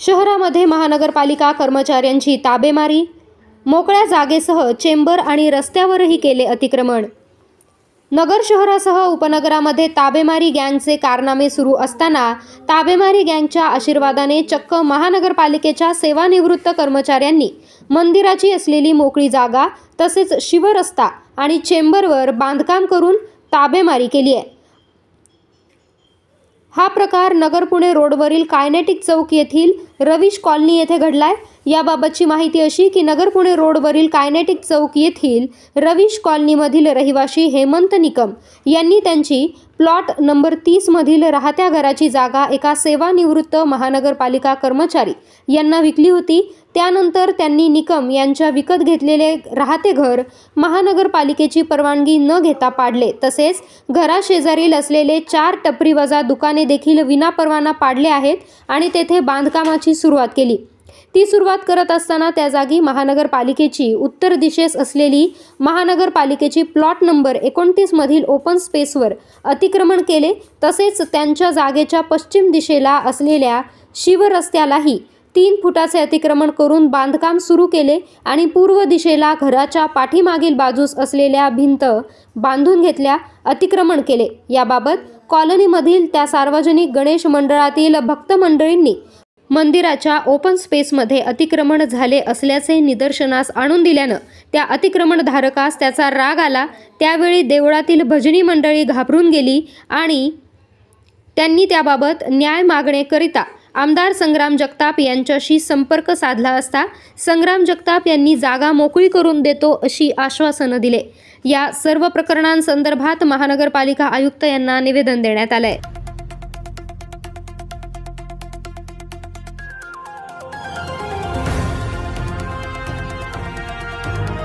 शहरामध्ये महानगरपालिका कर्मचाऱ्यांची ताबेमारी मोकळ्या जागेसह चेंबर आणि रस्त्यावरही केले अतिक्रमण. नगर शहरासह उपनगरामध्ये ताबेमारी गँगचे कारनामे सुरू असताना ताबेमारी गँगच्या आशीर्वादाने चक्क महानगरपालिकेच्या सेवानिवृत्त कर्मचाऱ्यांनी मंदिराची असलेली मोकळी जागा तसेच शिवरस्ता आणि चेंबरवर बांधकाम करून ताबेमारी केली आहे. हा प्रकार नगर पुणे रोडवरील कायनेटिक चौक येथील रविश कॉलनी येथे घडलाय. याबाबतची माहिती अशी की नगर पुणे रोडवरील कायनेटिक चौक येथील रवीश कॉलनीमधील रहिवाशी हेमंत निकम यांनी त्यांची प्लॉट नंबर तीसमधील राहत्या घराची जागा एका सेवानिवृत्त महानगरपालिका कर्मचारी यांना विकली होती. त्यानंतर त्यांनी निकम यांच्या विकत घेतलेले राहते घर महानगरपालिकेची परवानगी न घेता पाडले. तसेच घराशेजारील असलेले चार टपरीवजा दुकाने देखील विनापरवाना पाडले आहेत आणि तेथे बांधकामाची सुरुवात केली. ती सुरुवात करत असताना त्या जागी महानगरपालिकेची उत्तर दिशेस असलेली महानगरपालिकेची प्लॉट नंबर एकोणतीसमधील ओपन स्पेसवर अतिक्रमण केले. तसेच त्यांच्या जागेच्या पश्चिम दिशेला असलेल्या शिवरस्त्यालाही तीन फुटाचे अतिक्रमण करून बांधकाम सुरू केले आणि पूर्व दिशेला घराच्या पाठीमागील बाजूस असलेल्या भिंत बांधून घेतल्या अतिक्रमण केले. याबाबत कॉलनीमधील त्या सार्वजनिक गणेश मंडळातील भक्त मंडळींनी मंदिराच्या ओपन स्पेसमध्ये अतिक्रमण झाले असल्याचे निदर्शनास आणून दिल्यानं त्या अतिक्रमणधारकास त्याचा राग आला. त्यावेळी देवळातील भजनी मंडळी घाबरून गेली आणि त्यांनी त्याबाबत न्याय मागणेकरिता आमदार संग्राम जगताप यांच्याशी संपर्क साधला असता संग्राम जगताप यांनी जागा मोकळी करून देतो अशी आश्वासनं दिले. या सर्व प्रकरणांसंदर्भात महानगरपालिका आयुक्त यांना निवेदन देण्यात आलं आहे